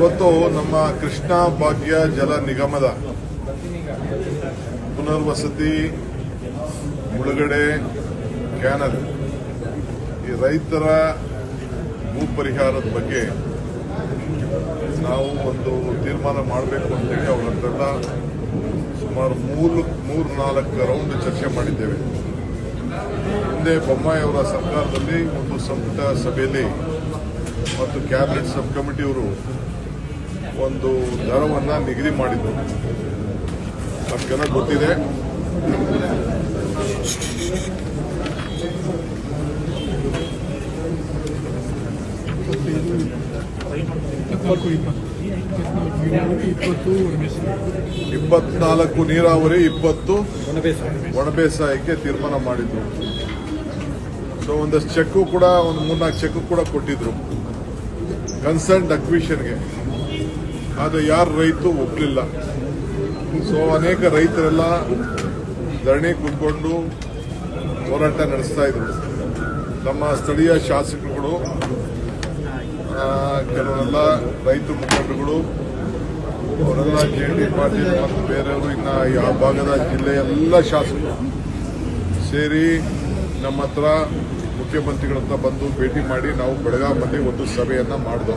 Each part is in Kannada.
ಇವತ್ತು ನಮ್ಮ ಕೃಷ್ಣ ಭಾಗ್ಯ ಜಲ ನಿಗಮದ ಪುನರ್ವಸತಿ ಮುಳುಗಡೆ ಕ್ಯಾನಲ್ ಈ ರೈತರ ಭೂ ಪರಿಹಾರದ ಬಗ್ಗೆ ನಾವು ಒಂದು ತೀರ್ಮಾನ ಮಾಡಬೇಕು ಅಂತೇಳಿ ಹೇಳಿ ಹತ್ರೆಲ್ಲ ಸುಮಾರು ಮೂರು ಮೂರು ನಾಲ್ಕು ರೌಂಡ್ ಚರ್ಚೆ ಮಾಡಿದ್ದೇವೆ. ಹಿಂದೆ ಬೊಮ್ಮಾಯಿ ಅವರ ಸರ್ಕಾರದಲ್ಲಿ ಒಂದು ಸಂಪುಟ ಸಭೆಯಲ್ಲಿ ಮತ್ತು ಕ್ಯಾಬಿನೆಟ್ ಸಬ್ ಕಮಿಟಿಯವರು ಒಂದು ದರವನ್ನು ನಿಗದಿ ಮಾಡಿದ್ರು. ನಮಗೆಲ್ಲ ಗೊತ್ತಿದೆ. ಇಪ್ಪತ್ನಾಲ್ಕು ನೀರಾವರಿ ಇಪ್ಪತ್ತು ಒಣ ಬೇಸಾಯಕ್ಕೆ ತೀರ್ಮಾನ ಮಾಡಿದ್ರು. ಸೊ ಒಂದಷ್ಟು ಚೆಕ್ಕು ಕೂಡ ಒಂದು ಮೂರ್ನಾಲ್ಕು ಚೆಕ್ ಕೂಡ ಕೊಟ್ಟಿದ್ರು. ಕನ್ಸರ್ನ್ ಅಕ್ವಿಷನ್ಗೆ ಆದರೆ ಯಾರು ರೈತು ಒಪ್ಪಲಿಲ್ಲ ಸೊ ಅನೇಕ ರೈತರೆಲ್ಲ ಧರಣಿ ಕೂತ್ಕೊಂಡು ಹೋರಾಟ ನಡೆಸ್ತಾ ಇದ್ರು. ನಮ್ಮ ಸ್ಥಳೀಯ ಶಾಸಕರುಗಳು ಕೆಲವರೆಲ್ಲ ರೈತ ಮುಖಂಡರುಗಳು, ಅವರೆಲ್ಲ ಜೆ ಡಿ ಪಾಟೀಲ್ ಮತ್ತು ಬೇರೆಯವರು, ಇನ್ನು ಯಾವ ಭಾಗದ ಜಿಲ್ಲೆಯ ಎಲ್ಲ ಶಾಸಕರು ಸೇರಿ ನಮ್ಮ ಹತ್ರ ಮುಖ್ಯಮಂತ್ರಿಗಳತ್ತ ಬಂದು ಭೇಟಿ ಮಾಡಿ ನಾವು ಬೆಳಗಾವಲ್ಲಿ ಒಂದು ಸಭೆಯನ್ನು ಮಾಡಿದೋ.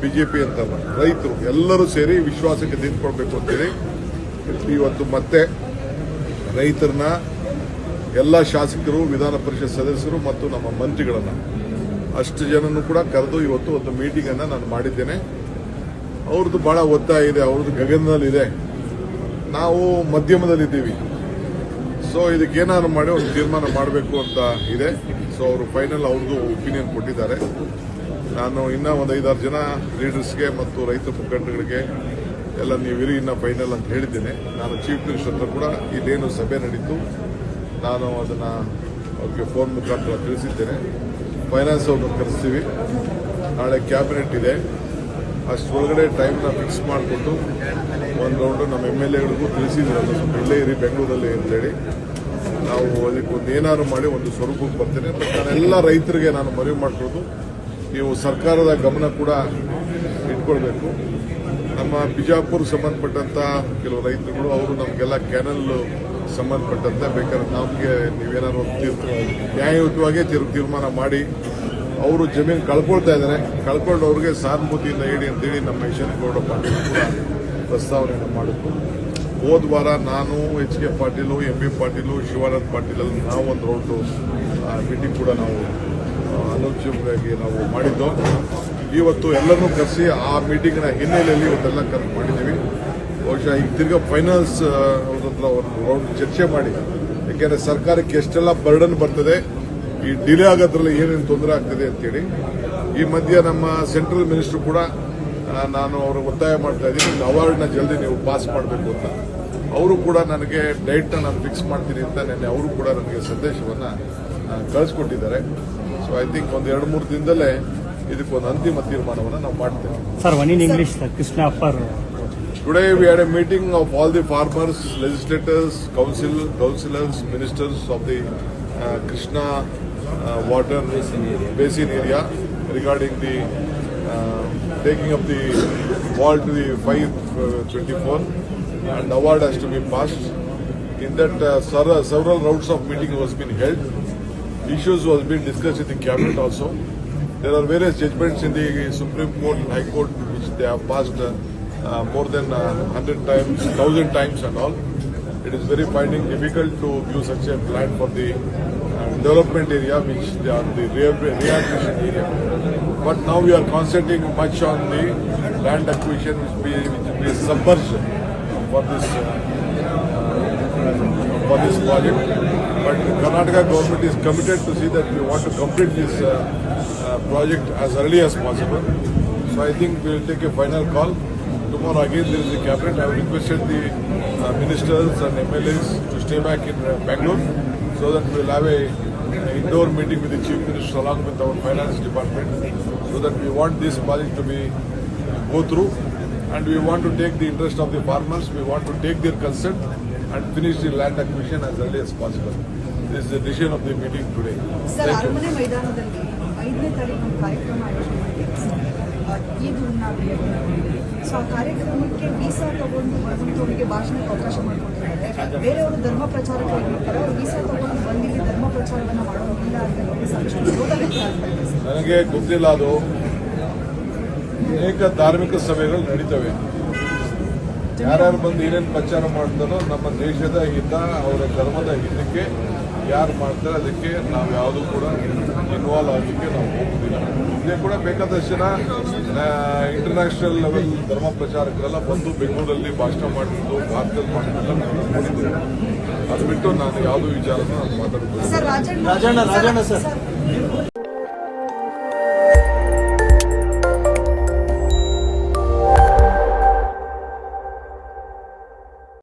ಬಿಜೆಪಿ ಅಂತ ರೈತರು ಎಲ್ಲರೂ ಸೇರಿ ವಿಶ್ವಾಸಕ್ಕೆ ನಿಂತ್ಕೊಳ್ಬೇಕು ಅಂತೇಳಿ ಇವತ್ತು ಮತ್ತೆ ರೈತರನ್ನ ಎಲ್ಲ ಶಾಸಕರು, ವಿಧಾನ ಪರಿಷತ್ ಸದಸ್ಯರು ಮತ್ತು ನಮ್ಮ ಮಂತ್ರಿಗಳನ್ನು ಅಷ್ಟು ಜನನು ಕೂಡ ಕರೆದು ಇವತ್ತು ಒಂದು ಮೀಟಿಂಗ್ ಅನ್ನ ನಾನು ಮಾಡಿದ್ದೇನೆ. ಅವ್ರದ್ದು ಬಹಳ ಒತ್ತಾಯ ಇದೆ, ಅವ್ರದ್ದು ಗಗನದಲ್ಲಿದೆ ನಾವು ಮಧ್ಯಮದಲ್ಲಿದ್ದೀವಿ ಸೊ ಇದಕ್ಕೇನಾದ್ರು ಮಾಡಿ ಒಂದು ತೀರ್ಮಾನ ಮಾಡಬೇಕು ಅಂತ ಇದೆ. ಸೊ ಅವರು ಫೈನಲ್ ಅವ್ರದ್ದು ಒಪಿನಿಯನ್ ಕೊಟ್ಟಿದ್ದಾರೆ. ನಾನು ಇನ್ನೂ ಒಂದು ಐದಾರು ಜನ ಲೀಡರ್ಸ್ಗೆ ಮತ್ತು ರೈತ ಮುಖಂಡಗಳಿಗೆ ಎಲ್ಲ ನೀವು ಇರಿ ಇನ್ನ ಫೈನಲ್ ಅಂತ ಹೇಳಿದ್ದೇನೆ. ನಾನು ಚೀಫ್ ಮಿನಿಸ್ಟರ್ ಹತ್ರ ಕೂಡ ಇಲ್ಲೇನು ಸಭೆ ನಡೀತು. ನಾನು ಅದನ್ನು ಅವ್ರಿಗೆ ಫೋನ್ ಮುಖಾಂತರ ತಿಳಿಸಿದ್ದೇನೆ. ಫೈನಾನ್ಸ್ ಅವ್ರನ್ನ ಕರೆಸ್ತೀವಿ. ನಾಳೆ ಕ್ಯಾಬಿನೆಟ್ ಇದೆ. ಅಷ್ಟರೊಳಗಡೆ ಟೈಮ್ನ ಫಿಕ್ಸ್ ಮಾಡಿಕೊಟ್ಟು ಒಂದು ರೌಂಡು ನಮ್ಮ ಎಂ ಎಲ್ ಎಗಳಿಗೂ ತಿಳಿಸಿದ್ರು ಇಲ್ಲೇ ಇರಿ, ಬೆಂಗಳೂರಲ್ಲಿ ಅಂತೇಳಿ ನಾವು ಅದಕ್ಕೆ ಒಂದು ಏನಾದ್ರು ಮಾಡಿ ಒಂದು ಸ್ವರೂಪಕ್ಕೆ ಬರ್ತೇನೆ. ಬಟ್ ನಾನೆಲ್ಲ ರೈತರಿಗೆ ನಾನು ಮನವಿ ಮಾಡ್ಕೊಳ್ಳೋದು ನೀವು ಸರ್ಕಾರದ ಗಮನ ಕೂಡ ಇಟ್ಕೊಳ್ಬೇಕು. ನಮ್ಮ ಬಿಜಾಪುರ್ ಸಂಬಂಧಪಟ್ಟಂತ ಕೆಲವು ರೈತರುಗಳು, ಅವರು ನಮಗೆಲ್ಲ ಕ್ಯಾನಲ್ ಸಂಬಂಧಪಟ್ಟಂತೆ ಬೇಕಾದ್ರೆ ನಮಗೆ ನೀವೇನಾದ್ರು ನ್ಯಾಯಯುತವಾಗಿ ತೀರ್- ತೀರ್ಮಾನ ಮಾಡಿ, ಅವರು ಜಮೀನು ಕಳ್ಕೊಳ್ತಾ ಇದ್ದಾರೆ. ಕಳ್ಕೊಂಡವ್ರಿಗೆ ಸಹಾನುಭೂತಿಯಿಂದ ಹೇಳಿ ಅಂತೇಳಿ ನಮ್ಮ ಯಶವಂತ ಗೌಡ ಪಾಟೀಲ್ ಕೂಡ ಪ್ರಸ್ತಾವನೆಯನ್ನು ಮಾಡಿದ್ರು. ಹೋದ ವಾರ ನಾನು, H K Patil, M B Patil, Shivanand Patil ನಾವು ಒಂದು ರೌಂಡು ಮೀಟಿಂಗ್ ಕೂಡ ನಾವು ಅನೌನ್ಸ್ಯವಾಗಿ ನಾವು ಮಾಡಿದ್ದು. ಇವತ್ತು ಎಲ್ಲರನ್ನೂ ಕರೆಸಿ ಆ ಮೀಟಿಂಗ್ನ ಹಿನ್ನೆಲೆಯಲ್ಲಿ ಇವತ್ತೆಲ್ಲ ಕರೆಕ್ಟ್ ಮಾಡಿದ್ದೀವಿ. ಬಹುಶಃ ಈಗ ತಿರ್ಗಾ ಫೈನಾನ್ಸ್ ಅವ್ರ ರೌಂಡ್ ಚರ್ಚೆ ಮಾಡಿ. ಯಾಕೆಂದರೆ ಸರ್ಕಾರಕ್ಕೆ ಎಷ್ಟೆಲ್ಲ ಬರ್ಡನ್ ಬರ್ತದೆ, ಈ ಡಿಲೇ ಆಗೋದ್ರಲ್ಲಿ ಏನೇನು ತೊಂದರೆ ಆಗ್ತದೆ ಅಂತೇಳಿ. ಈ ಮಧ್ಯೆ ನಮ್ಮ ಸೆಂಟ್ರಲ್ ಮಿನಿಸ್ಟರ್ ಕೂಡ ನಾನು ಅವ್ರಿಗೆ ಒತ್ತಾಯ ಮಾಡ್ತಾ ಇದ್ದೀನಿ ಅವಾರ್ಡ್ನ ಜಲ್ದಿ ನೀವು ಪಾಸ್ ಮಾಡಬೇಕು ಅಂತ. ಅವರು ಕೂಡ ನನಗೆ ಡೈಟ್ನ ನಾನು ಫಿಕ್ಸ್ ಮಾಡ್ತೀನಿ ಅಂತ ನಿನ್ನೆ ಅವರು ಕೂಡ ನನಗೆ ಸಂದೇಶವನ್ನು ಕಳಿಸ್ಕೊಟ್ಟಿದ್ದಾರೆ. ಸೊ ಐ ಥಿಂಕ್ ಒಂದು ಎರಡು ಮೂರು ದಿನದಲ್ಲೇ ಇದಕ್ಕೊಂದು ಅಂತಿಮ ತೀರ್ಮಾನವನ್ನು ನಾವು ಮಾಡ್ತೇವೆ Sir, one in English, sir. Krishna Appar. Today we had a meeting of all the farmers, legislators, council, councillors, ministers of the uh, Krishna uh, water basin area, regarding the uh, taking up the wall to the 524 and award has to be passed. In that uh, several several rounds of meeting was been held. Issues was being discussed in the cabinet also. There are various judgments in the Supreme Court and High Court which they have passed uh, uh, more than uh, 100 times, 1000 times and all. It is very finding difficult to give such a plan for the uh, development area, which they are the re- rehabilitation area. But now we are concentrating much on the land acquisition, which be, which be submerged for this uh, for this project. But the Karnataka government is committed to see that we want to complete this uh, uh, project as early as possible. So I think we will take a final call. Tomorrow again there is a cabinet. I have requested the uh, ministers and MLAs to stay back in uh, Bangalore so that we will have a, a indoor meeting with the chief minister along with our finance department so that we want this project to be go through and we want to take the interest of the farmers, we want to take their consent and finish the land acquisition as early as possible. Is the of of meeting today today. Sir ಅರಮನೆ ಮೈದಾನದಲ್ಲಿ ಐದನೇ ತಾರೀಕು ಕಾರ್ಯಕ್ರಮ ಆಯೋಜನೆ ಮಾಡಿದ್ದೀವಿ ಈದ್ ಉನ್ನಾವಿ ಸೊ ಆ ಕಾರ್ಯಕ್ರಮಕ್ಕೆ ವೀಸಾ ತಗೊಂಡು ಬರುವಂತವರಿಗೆ ಭಾಷಣಕ್ಕೆ ಅವಕಾಶ ಮಾಡಿಕೊಟ್ಟಿದ್ದಾರೆ. ಬೇರೆಯವರು ಧರ್ಮ ಪ್ರಚಾರಕರಾಗಿರ್ತಾರೆ ಅವರು ವೀಸಾ ತಗೊಂಡು ಬಂದು ಇಲ್ಲಿ ಧರ್ಮ ಪ್ರಚಾರವನ್ನು ಮಾಡೋದಿಲ್ಲ ಅಂತ. ನನಗೆ ಗೊತ್ತಿಲ್ಲ ಅದು. ಅನೇಕ ಧಾರ್ಮಿಕ ಸಭೆಗಳು ನಡೀತವೆ. ಯಾರ್ಯಾರು ಬಂದು ಏನೇನು ಪ್ರಚಾರ ಮಾಡ್ತಾರೋ ನಮ್ಮ ದೇಶದ ಹಿತ ಅವರ ಧರ್ಮದ ಹಿತಕ್ಕೆ ಯಾರು ಮಾಡ್ತಾರೆ ಅದಕ್ಕೆ ನಾವು ಯಾವುದು ಕೂಡ ಇನ್ವಾಲ್ವ್ ಆಗಲಿಕ್ಕೆ ನಾವು ಹೋಗುದಿಲ್ಲ. ಇದೇ ಕೂಡ ಬೇಕಾದಷ್ಟು ಜನ ಇಂಟರ್ನ್ಯಾಷನಲ್ ಲೆವೆಲ್ ಧರ್ಮ ಪ್ರಚಾರಕರೆಲ್ಲ ಬಂದು ಬೆಂಗಳೂರಲ್ಲಿ ಭಾಷಣ ಮಾಡಿದ್ದು ಭಾರತದಲ್ಲಿ ಮಾಡಿದ್ದೆಲ್ಲ ನಾನು ಅದು ಬಿಟ್ಟು ನಾನು ಯಾವುದೂ ವಿಚಾರನ ನಾನು ಮಾತಾಡ್ತೀನಿ